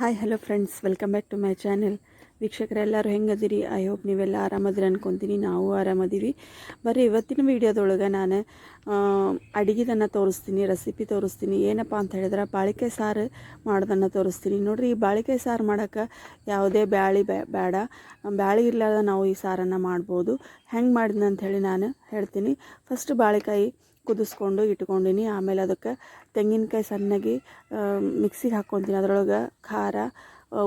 Hi hello friends welcome back to my channel ವೀಕ್ಷಕರೆಲ್ಲರೂ ಹೆಂಗದಿರಿ? I hope ನೀವೆಲ್ಲ ಆರಾಮದಿರಿ ಅನ್ಕೊತೀನಿ. ನಾವು ಆರಾಮದೀವಿ ಬರೀ ಇವತ್ತಿನ ವೀಡಿಯೋದೊಳಗೆ ನಾನು ಅಡುಗೆದನ್ನು ತೋರಿಸ್ತೀನಿ ರೆಸಿಪಿ ತೋರಿಸ್ತೀನಿ. ಏನಪ್ಪ ಅಂತ ಹೇಳಿದ್ರೆ ಬಾಳಿಕಾಯಿ ಸಾರು ಮಾಡೋದನ್ನು ತೋರಿಸ್ತೀನಿ. ನೋಡಿರಿ, ಈ ಬಾಳಿಕಾಯಿ ಸಾರು ಮಾಡೋಕ್ಕೆ ಯಾವುದೇ ಬ್ಯಾಳಿ ಬ್ಯಾ ಬೇಡ ಬ್ಯಾಳಿ ಇರ್ಲಾರ್ದ ನಾವು ಈ ಸಾರನ್ನು ಮಾಡ್ಬೋದು. ಹೆಂಗೆ ಮಾಡಿದ್ನಂತ ಅಂತ ಹೇಳಿ ನಾನು ಹೇಳ್ತೀನಿ. ಫಸ್ಟ್ ಬಾಳೆಕಾಯಿ ಕುದಿಸ್ಕೊಂಡು ಇಟ್ಕೊಂಡಿನಿ. ಆಮೇಲೆ ಅದಕ್ಕೆ ತೆಂಗಿನಕಾಯಿ ಸಣ್ಣಗೆ ಮಿಕ್ಸಿಗೆ ಹಾಕ್ಕೊತೀನಿ. ಅದರೊಳಗೆ ಖಾರ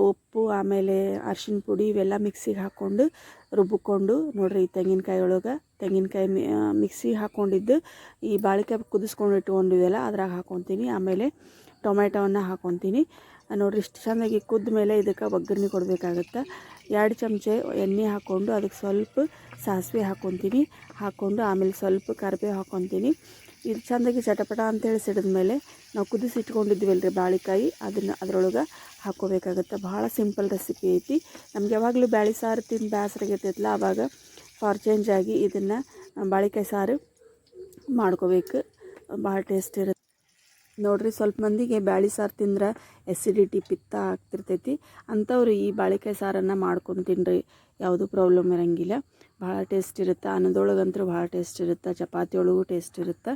ಉಪ್ಪು, ಆಮೇಲೆ ಅರ್ಶಿಣ ಪುಡಿ ಇವೆಲ್ಲ ಮಿಕ್ಸಿಗೆ ಹಾಕ್ಕೊಂಡು ರುಬ್ಬಿಕೊಂಡು ನೋಡಿರಿ ಈ ತೆಂಗಿನಕಾಯಿ ಒಳಗೆ. ತೆಂಗಿನಕಾಯಿ ಮಿ ಮಿಕ್ಸಿಗೆ ಹಾಕ್ಕೊಂಡಿದ್ದು ಈ ಬಾಳಿಕಾಯಿ ಕುದಿಸ್ಕೊಂಡು ಇಟ್ಕೊಂಡಿದ್ದೆಲ್ಲ ಅದ್ರಾಗ ಹಾಕ್ಕೊತೀನಿ ಆಮೇಲೆ ಟೊಮೆಟೊವನ್ನು ಹಾಕ್ಕೊತೀನಿ ನೋಡಿರಿ ಇಷ್ಟು ಚೆನ್ನಾಗಿ ಕುದ್ದ ಮೇಲೆ ಇದಕ್ಕೆ ಒಗ್ಗರಣೆ ಕೊಡಬೇಕಾಗತ್ತೆ. ಎರಡು ಚಮಚೆ ಎಣ್ಣೆ ಹಾಕ್ಕೊಂಡು ಅದಕ್ಕೆ ಸ್ವಲ್ಪ ಸಾಸಿವೆ ಹಾಕ್ಕೊತೀನಿ ಹಾಕ್ಕೊಂಡು ಆಮೇಲೆ ಸ್ವಲ್ಪ ಕರಿಬೇವು ಹಾಕ್ಕೊತೀನಿ ಇದು ಚೆಂದಾಗಿ ಚಟಪಟ ಅಂತೇಳಿ ಸಿಡಿದ ಮೇಲೆ ನಾವು ಕುದಿಸಿ ಇಟ್ಕೊಂಡಿದ್ವಲ್ಲ ರೀ ಬಾಳಿಕಾಯಿ. ಅದನ್ನು ಅದರೊಳಗೆ ಹಾಕ್ಕೋಬೇಕಾಗತ್ತೆ ಭಾಳ ಸಿಂಪಲ್ ರೆಸಿಪಿ ಐತಿ. ನಮ್ಗೆ ಯಾವಾಗಲೂ ಬ್ಯಾಳಿ ಸಾರು ತಿಂದು ಬೇಸರಾಗೈತೈತಲ್ಲ ಆವಾಗ ಫಾರ್ ಚೇಂಜ್ ಆಗಿ ಇದನ್ನು ಬಾಳಿಕಾಯಿ ಸಾರು ಮಾಡ್ಕೋಬೇಕು. ಭಾಳ ಟೇಸ್ಟ್ ಇರುತ್ತೆ. ನೋಡ್ರಿ ಸ್ವಲ್ಪ ಮಂದಿಗೆ ಬ್ಯಾಳಿ ಸಾರು ತಿಂದ್ರೆ ಎಸಿಡಿಟಿ ಪಿತ್ತ ಆಗ್ತಿರ್ತೈತಿ. ಅಂಥವ್ರು ಈ ಬಾಳೆಕಾಯಿ ಸಾರನ್ನು ಮಾಡ್ಕೊಂಡು ತಿನ್ನಿರಿ ಯಾವುದೂ ಪ್ರಾಬ್ಲಮ್ ಇರೋಂಗಿಲ್ಲ. ಭಾಳ ಟೇಸ್ಟ್ ಇರುತ್ತೆ. ಅನ್ನದೊಳಗಂತೂ ಭಾಳ ಟೇಸ್ಟ್ ಇರುತ್ತೆ. ಚಪಾತಿ ಒಳಗೂ ಟೇಸ್ಟ್ ಇರುತ್ತೆ.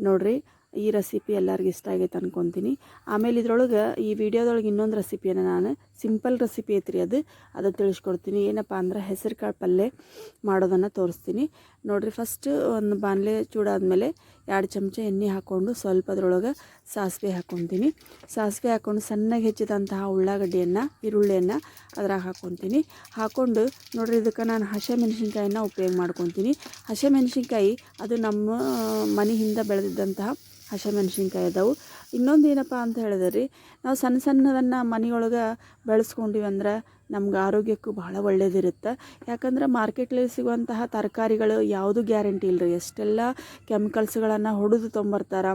ನೋಡ್ರಿ ಈ ರೆಸಿಪಿ ಎಲ್ಲರಿಗೂ ಇಷ್ಟ ಆಗೈತೆ ಅನ್ಕೊತೀನಿ. ಆಮೇಲೆ ಇದ್ರೊಳಗೆ ಈ ವಿಡಿಯೋದೊಳಗೆ ಇನ್ನೊಂದು ರೆಸಿಪಿಯನ್ನು ನಾನು ಸಿಂಪಲ್ ರೆಸಿಪಿ ಐತ್ರಿ ಅದು. ಅದು ತಿಳಿಸ್ಕೊಡ್ತೀನಿ. ಏನಪ್ಪ ಅಂದ್ರೆ ಹೆಸರು ಕಾಳು ಪಲ್ಯ ಮಾಡೋದನ್ನು ತೋರಿಸ್ತೀನಿ. ನೋಡಿರಿ ಫಸ್ಟ್ ಒಂದು ಬಾಣಲೆ ಚೂಡಾದ್ಮೇಲೆ ಎರಡು ಚಮಚ ಎಣ್ಣೆ ಹಾಕ್ಕೊಂಡು ಸ್ವಲ್ಪ ಅದ್ರೊಳಗೆ ಸಾಸಿವೆ ಹಾಕ್ಕೊತೀನಿ ಸಾಸಿವೆ ಹಾಕ್ಕೊಂಡು ಸಣ್ಣಗೆ ಹೆಚ್ಚಿದಂತಹ ಉಳ್ಳಾಗಡ್ಡಿಯನ್ನು, ಈರುಳ್ಳಿಯನ್ನು ಅದ್ರಾಗ ಹಾಕ್ಕೊತೀನಿ ಹಾಕ್ಕೊಂಡು ನೋಡಿರಿ ಇದಕ್ಕೆ ನಾನು ಹಸೆ ಉಪಯೋಗ ಮಾಡ್ಕೊತೀನಿ. ಹಸೆ ಮೆಣಸಿನ್ಕಾಯಿ ಅದು ನಮ್ಮ ಮನೆ ಹಿಂದೆ ಬೆಳೆದಿದ್ದಂತಹ ಹಸಿಮೆಣ್ಸಿನ್ಕಾಯಿ ಅದಾವು ಇನ್ನೊಂದು ಏನಪ್ಪ ಅಂತ ಹೇಳಿದ್ರೆ, ನಾವು ಸಣ್ಣ ಸಣ್ಣದನ್ನು ಮನೆಯೊಳಗೆ ಬೆಳೆಸ್ಕೊಂಡಿವಿ ಅಂದ್ರೆ ನಮ್ಗೆ ಆರೋಗ್ಯಕ್ಕೂ ಭಾಳ ಒಳ್ಳೇದಿರುತ್ತೆ. ಯಾಕಂದ್ರೆ ಮಾರ್ಕೆಟ್ಲಿ ಸಿಗುವಂತಹ ತರಕಾರಿಗಳು ಯಾವುದು ಗ್ಯಾರಂಟಿ ಇಲ್ಲ ರೀ ಎಷ್ಟೆಲ್ಲ ಕೆಮಿಕಲ್ಸ್ಗಳನ್ನು ಹೊಡೆದು ತೊಂಬರ್ತಾರೆ,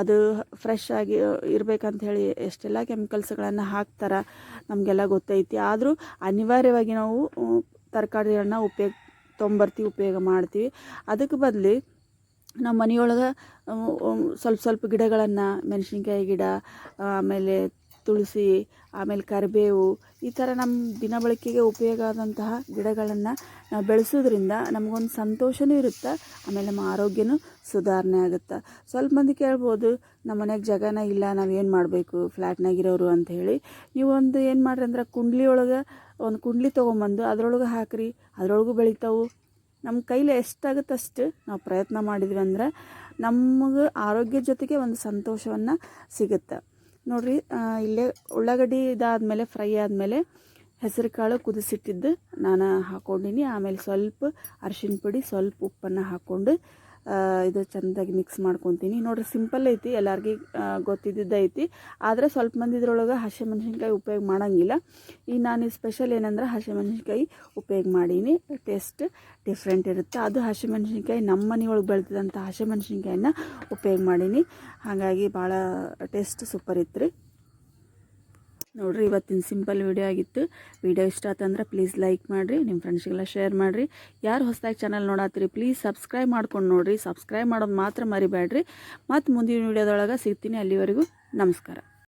ಅದು ಫ್ರೆಶ್ ಆಗಿ ಇರ್ಬೇಕಂತ ಹೇಳಿ ಎಷ್ಟೆಲ್ಲ ಕೆಮಿಕಲ್ಸ್ಗಳನ್ನು ಹಾಕ್ತಾರೆ ನಮಗೆಲ್ಲ ಗೊತ್ತೈತಿ. ಆದರೂ ಅನಿವಾರ್ಯವಾಗಿ ನಾವು ತರಕಾರಿಗಳನ್ನ ಉಪಯೋಗ ತೊಂಬರ್ತೀವಿ ಉಪಯೋಗ ಮಾಡ್ತೀವಿ. ಅದಕ್ಕೆ ಬದಲು ನಮ್ಮ ಮನೆಯೊಳಗೆ ಸ್ವಲ್ಪ ಸ್ವಲ್ಪ ಗಿಡಗಳನ್ನು, ಮೆಣಸಿನ್ಕಾಯಿ ಗಿಡ ಆಮೇಲೆ ತುಳಸಿ, ಆಮೇಲೆ ಕರಿಬೇವು, ಈ ಥರ ನಮ್ಮ ದಿನಬಳಕೆಗೆ ಉಪಯೋಗ ಆದಂತಹ ಗಿಡಗಳನ್ನು ನಾವು ಬೆಳೆಸೋದ್ರಿಂದ ನಮಗೊಂದು ಸಂತೋಷವೂ ಇರುತ್ತೆ, ಆಮೇಲೆ ನಮ್ಮ ಆರೋಗ್ಯನೂ ಸುಧಾರಣೆ ಆಗುತ್ತೆ. ಸ್ವಲ್ಪ ಮಂದಿ ಕೇಳ್ಬೋದು, ನಮ್ಮ ಮನೆಗೆ ಜಾಗನ ಇಲ್ಲ, ನಾವು ಏನು ಮಾಡಬೇಕು ಫ್ಲ್ಯಾಟ್ನಾಗಿರೋರು ಅಂತ ಹೇಳಿ. ನೀವು ಒಂದು ಏನು ಮಾಡ್ರಿ ಅಂದ್ರೆ ಕುಂಡ್ಲಿ ಒಳಗೆ ಒಂದು ಕುಂಡ್ಲಿ ತೊಗೊಂಬಂದು, ಅದರೊಳಗೆ ಹಾಕಿರಿ, ಅದರೊಳಗೂ ಬೆಳಿತಾವು ನಮ್ಮ ಕೈಲಿ ಎಷ್ಟಾಗುತ್ತೆ ಅಷ್ಟು ನಾವು ಪ್ರಯತ್ನ ಮಾಡಿದ್ವಿ ಅಂದ್ರೆ ನಮಗೆ ಆರೋಗ್ಯ ಜೊತೆಗೆ ಒಂದು ಸಂತೋಷವನ್ನು ಸಿಗುತ್ತೆ. ನೋಡಿರಿ ಇಲ್ಲೇ ಉಳ್ಳಾಗಡ್ಡಿ ಇದಾದಮೇಲೆ, ಫ್ರೈ ಆದಮೇಲೆ ಹೆಸರು ಕಾಳು ಕುದಿಸಿಟ್ಟಿದ್ದು ನಾನು ಹಾಕ್ಕೊಂಡಿನಿ ಆಮೇಲೆ ಸ್ವಲ್ಪ ಅರಿಶಿನ ಪುಡಿ, ಸ್ವಲ್ಪ ಉಪ್ಪನ್ನು ಹಾಕ್ಕೊಂಡು ಇದು ಚೆಂದಾಗಿ ಮಿಕ್ಸ್ ಮಾಡ್ಕೊತೀನಿ. ನೋಡಿರಿ ಸಿಂಪಲ್ ಐತಿ, ಎಲ್ಲರಿಗೆ ಗೊತ್ತಿದ್ದಿದ್ದ ಐತಿ. ಆದರೆ ಸ್ವಲ್ಪ ಮಂದಿ ಇದ್ರೊಳಗೆ ಹಸಿಮೆಣ್ಸಿನ್ಕಾಯಿ ಉಪಯೋಗ ಮಾಡೋಂಗಿಲ್ಲ. ಈ ನಾನು ಸ್ಪೆಷಲ್ ಏನಂದ್ರೆ ಹಸಿಮೆಣ್ಸಿನ್ಕಾಯಿ ಉಪಯೋಗ ಮಾಡೀನಿ. ಟೇಸ್ಟ್ ಡಿಫ್ರೆಂಟ್ ಇರುತ್ತೆ. ಅದು ಹಸಿಮೆಣ್ಸಿನ್ಕಾಯಿ ನಮ್ಮ ಮನೆಯೊಳಗೆ ಬೆಳೆದಿದ್ದಂಥ ಹಸಿಮೆಣ್ಸಿನ್ಕಾಯಿನ ಉಪಯೋಗ ಮಾಡೀನಿ. ಹಾಗಾಗಿ ಭಾಳ ಟೇಸ್ಟ್ ಸೂಪರ್ ಇತ್ತು ರೀ ನೋಡಿರಿ, ಇವತ್ತಿನ ಸಿಂಪಲ್ ವಿಡಿಯೋ ಆಗಿತ್ತು. ವಿಡಿಯೋ ಇಷ್ಟ ಆತಂದ್ರೆ ಪ್ಲೀಸ್ ಲೈಕ್ ಮಾಡಿರಿ ನಿಮ್ಮ ಫ್ರೆಂಡ್ಸ್ಗೆಲ್ಲ ಶೇರ್ ಮಾಡಿರಿ. ಯಾರು ಹೊಸದಾಗಿ ಚಾನಲ್ ನೋಡತ್ತೀರಿ ಪ್ಲೀಸ್ ಸಬ್ಸ್ಕ್ರೈಬ್ ಮಾಡ್ಕೊಂಡು ನೋಡಿರಿ. ಸಬ್ಸ್ಕ್ರೈಬ್ ಮಾಡೋದು ಮಾತ್ರ ಮರಿಬೇಡ್ರಿ ಮತ್ತು ಮುಂದಿನ ವಿಡಿಯೋದೊಳಗೆ ಸಿಗ್ತೀನಿ ಅಲ್ಲಿವರೆಗೂ. ನಮಸ್ಕಾರ.